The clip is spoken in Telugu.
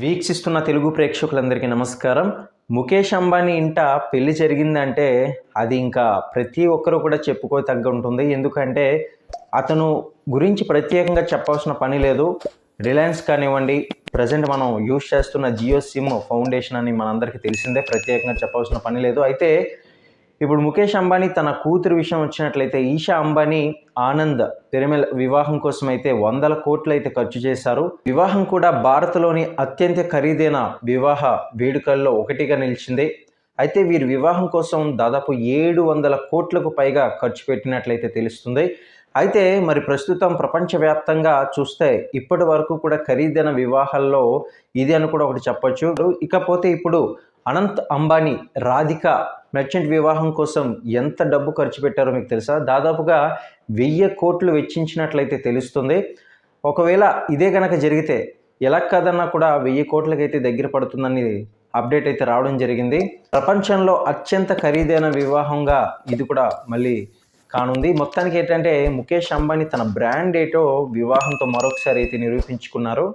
వీక్షిస్తున్న తెలుగు ప్రేక్షకులందరికీ నమస్కారం. ముఖేష్ అంబానీ ఇంట పెళ్ళి జరిగిందంటే అది ఇంకా ప్రతి ఒక్కరూ కూడా చెప్పుకో తగ్గ ఉంటుంది. ఎందుకంటే అతను గురించి ప్రత్యేకంగా చెప్పాల్సిన పని లేదు. రిలయన్స్ కానివ్వండి ప్రజెంట్ మనం యూజ్ చేస్తున్న జియో సిమ్ ఫౌండేషన్ అని మనందరికీ తెలిసిందే. ప్రత్యేకంగా చెప్పాల్సిన పని లేదు. అయితే ఇప్పుడు ముఖేష్ అంబానీ తన కూతురు విషయం వచ్చినట్లయితే ఈషా అంబానీ ఆనంద్ పిరమిల్ వివాహం కోసం అయితే వందల కోట్లు అయితే ఖర్చు చేశారు. వివాహం కూడా భారత్లోని అత్యంత ఖరీదైన వివాహ వేడుకల్లో ఒకటిగా నిలిచింది. అయితే వీరి వివాహం కోసం దాదాపు ఏడు వందల కోట్లకు పైగా ఖర్చు పెట్టినట్లయితే తెలుస్తుంది. అయితే మరి ప్రస్తుతం ప్రపంచవ్యాప్తంగా చూస్తే ఇప్పటి వరకు కూడా ఖరీదైన వివాహాల్లో ఇది అని కూడా ఒకటి చెప్పొచ్చు. ఇకపోతే ఇప్పుడు అనంత్ అంబానీ రాధిక మెర్చెంట్ వివాహం కోసం ఎంత డబ్బు ఖర్చు పెట్టారో మీకు తెలుసా? దాదాపుగా వెయ్యి కోట్లు వెచ్చించినట్లయితే తెలుస్తుంది. ఒకవేళ ఇదే కనుక జరిగితే ఎలా కాదన్నా కూడా వెయ్యి కోట్లకైతే దగ్గర పడుతుందని అప్డేట్ అయితే రావడం జరిగింది. ప్రపంచంలో అత్యంత ఖరీదైన వివాహంగా ఇది కూడా మళ్ళీ కానుంది. మొత్తానికి ఏంటంటే ముఖేష్ అంబానీ తన బ్రాండ్ ఏటో వివాహంతో మరొకసారి అయితే నిరూపించుకున్నారు.